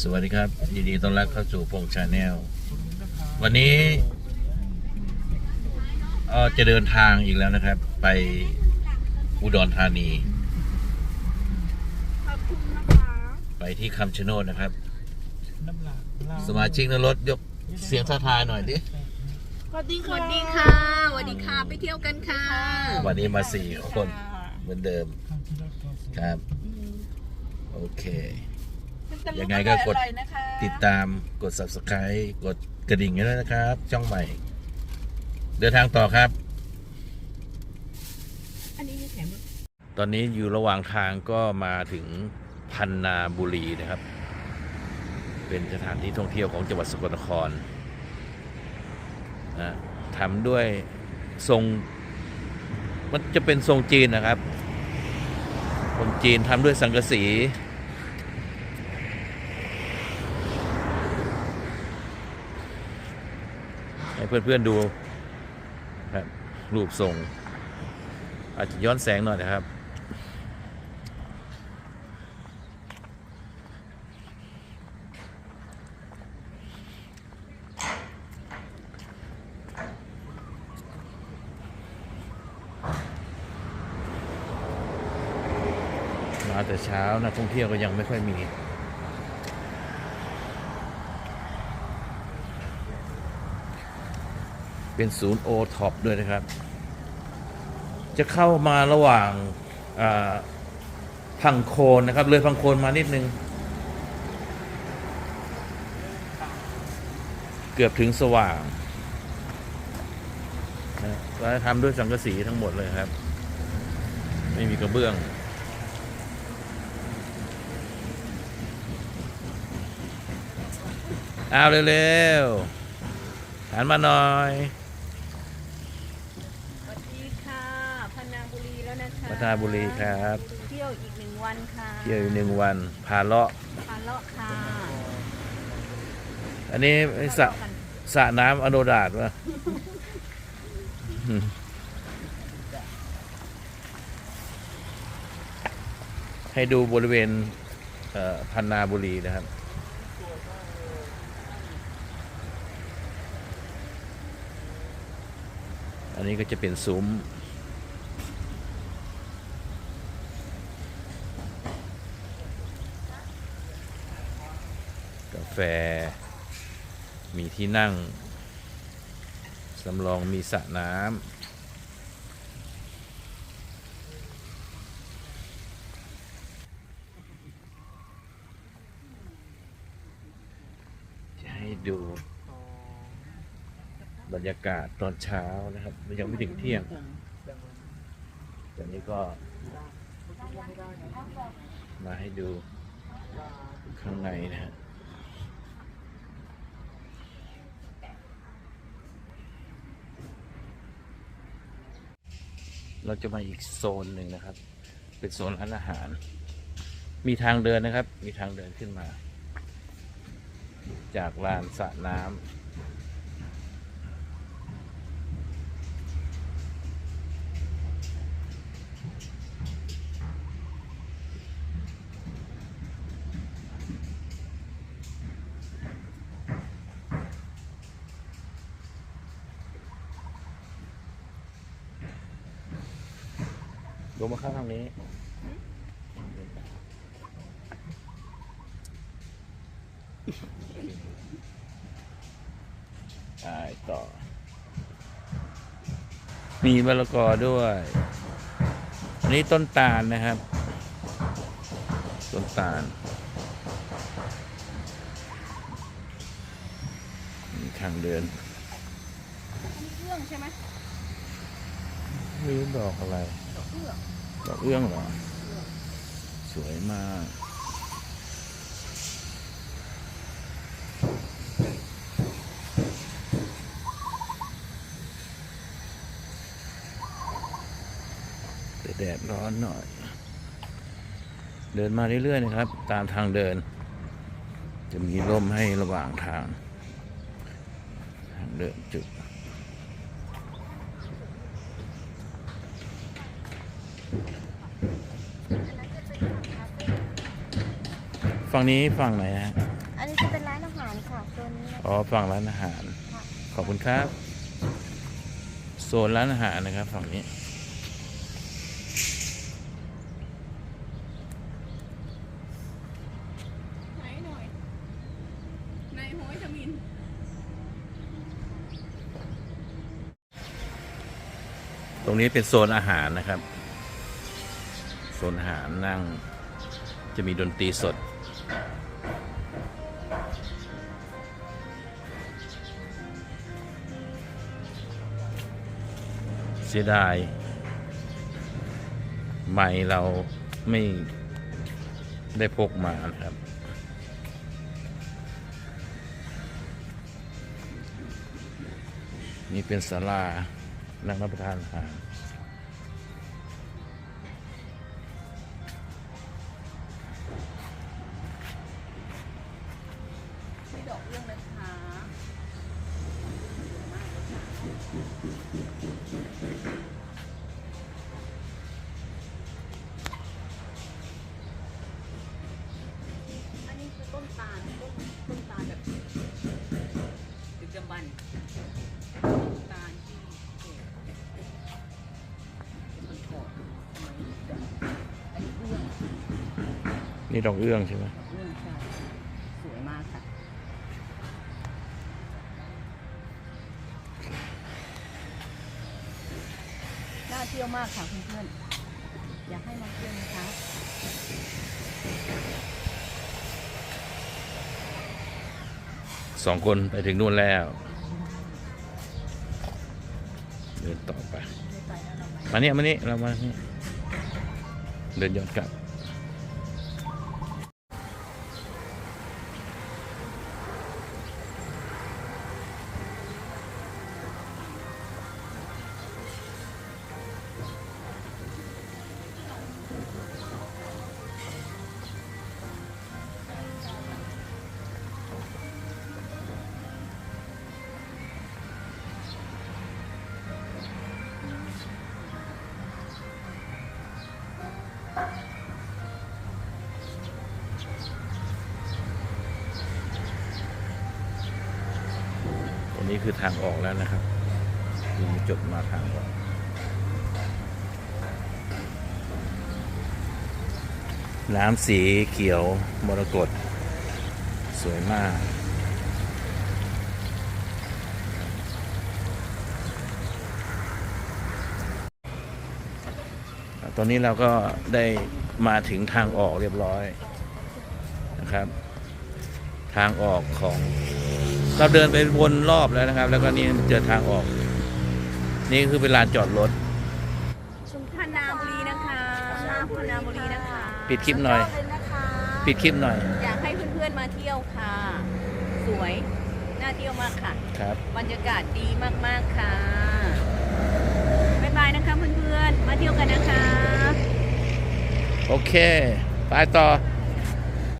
สวัสดีครับ ยินดีต้อนรับเข้าสู่พงชาแนลวันนี้เอ่อจะเดินทางอีกแล้วนะครับ ไปอุดรธานีขอบคุณนะคะไปที่คำชะโนดนะครับน้ำหลากสมาชิกในรถยกเสียงท้าทายหน่อยดิสวัสดีสค่ะวัสดีค่ะสวัสดีค่ะ ไปเที่ยวกันค่ะ วันนี้มาสี่คนเหมือนเดิมข้างที่รถก็สวยครับ โอเคเป็นตะลุ ยังไงก็กดอร่อยๆนะคะติดตามกด subscribe กดกระดิ่งกันด้วยนะครับ ช่องใหม่ เดินทางต่อครับ อันนี้มีแถมตอนนี้อยู่ระหว่างทางก็มาถึงพันนาบุรีนะครับ เป็นสถานที่ท่องเที่ยวของจังหวัดสกลนครนะทำด้วยทรง มันจะเป็นทรงจีนนะครับ ทรงจีนทำด้วยสังกะสี ให้เพื่อนๆดูครับรูปทรงอาจจะย้อนแสงหน่อยนะครับ มาแต่เช้านะท่องเที่ยวก็ยังไม่ค่อยมี เป็นศูนย์โอท็อปด้วยนะครับ จะเข้ามาระหว่างพังโคนนะครับ เลยพังโคนมานิดนึง เกือบถึงสว่างนะทำด้วยสังกะสีทั้งหมดเลยครับ ไม่มีกระเบื้องเอาเร็วๆหันมาหน่อย สวัสดีค่ะพันนาบุรีแล้วนะ คะพัฒนาบุรีครับเที่ยวอีกหนึ่งวันค่ะเที่ยวอยู่หนึ่งวันพาเลาะพาเลาะค่ะอันนี้ไอ้สระสระน้ำอโนดาตวะให้ดูบริเวณเอ่อพันนาบุรีนะครับอันนี้ก็จะเป็นซุ้ม แฟ มีที่นั่งสำรองมีสระน้ำจะให้ดู บรรยากาศตอนเช้านะครับ ยังไม่ถึงเที่ยงตอนนี้ก็ มาให้ดูข้างในนะฮะ เราจะมาอีกโซนหนึ่งนะครับ เป็นโซนร้านอาหาร มีทางเดินนะครับ มีทางเดินขึ้นมา จากลานสระน้ำ ลงมาข้างทางนี้ ไปต่อ มีมะละกอด้วย อันนี้ต้นตาลนะครับ ต้นตาลมีทางเดินมีเครื่องใช่ไหมไม่รู้ดอกอะไร ดอกเอื้อดอกเอื้องเหรอ สวยมากแต่แดดร้อนหน่อย เดินมาเรื่อยๆนะครับ ตามทางเดิน จะมีร่มให้ระหว่างทาง ทางเดินจุด ฝั่งนี้ฝั่งไหนฮะเป็นร้านอาหารค่ะตัวนี้นะอ๋อฝั่งร้านอาหารขอบคุณครับ โซนร้านอาหารนะครับฝั่งนี้ ไหนหน่อย ในโหยทมิน ตรงนี้เป็นโซนอาหารนะครับ โซนอาหารนั่ง จะมีดนตรีสด เสียดายไม่เราไม่ได้พกมานะครับ นี่เป็นศาลานั่งรับประทานอาหาร นี่ดอกเอื้องใช่ไหมเรื่องใช่สวยมากค่ะ น่าเที่ยวมากค่ะเพื่อนๆ อยากให้มาเที่ยวนะคะ สองคนไปถึงนู่นแล้ว เดินต่อไป มาเนี่ยมานี่เรามานี่เดินย้อนกลับ ตรงนี้คือทางออกแล้วนะครับมีจดมาทางออกน้ำสีเขียวมรกตสวยมาก ตอนนี้เราก็ได้มาถึงทางออกเรียบร้อยนะครับ ทางออกของเราเดินไปวนรอบแล้วนะครับ แล้วก็นี่เจอทางออก นี่คือเป็นลานจอดรถชุมพนาบุรีนะคะพนาบุรีนะคะ ปิดคลิปหน่อยเลยนะคะปิดคลิปหน่อย อยากให้เพื่อนๆมาเที่ยวค่ะ สวยน่าเที่ยวมากค่ะ ครับบรรยากาศดีมากๆค่ะบ๊ายบาย นะคะเพื่อนๆ มาเที่ยวกันนะคะ โอเค ไปต่อ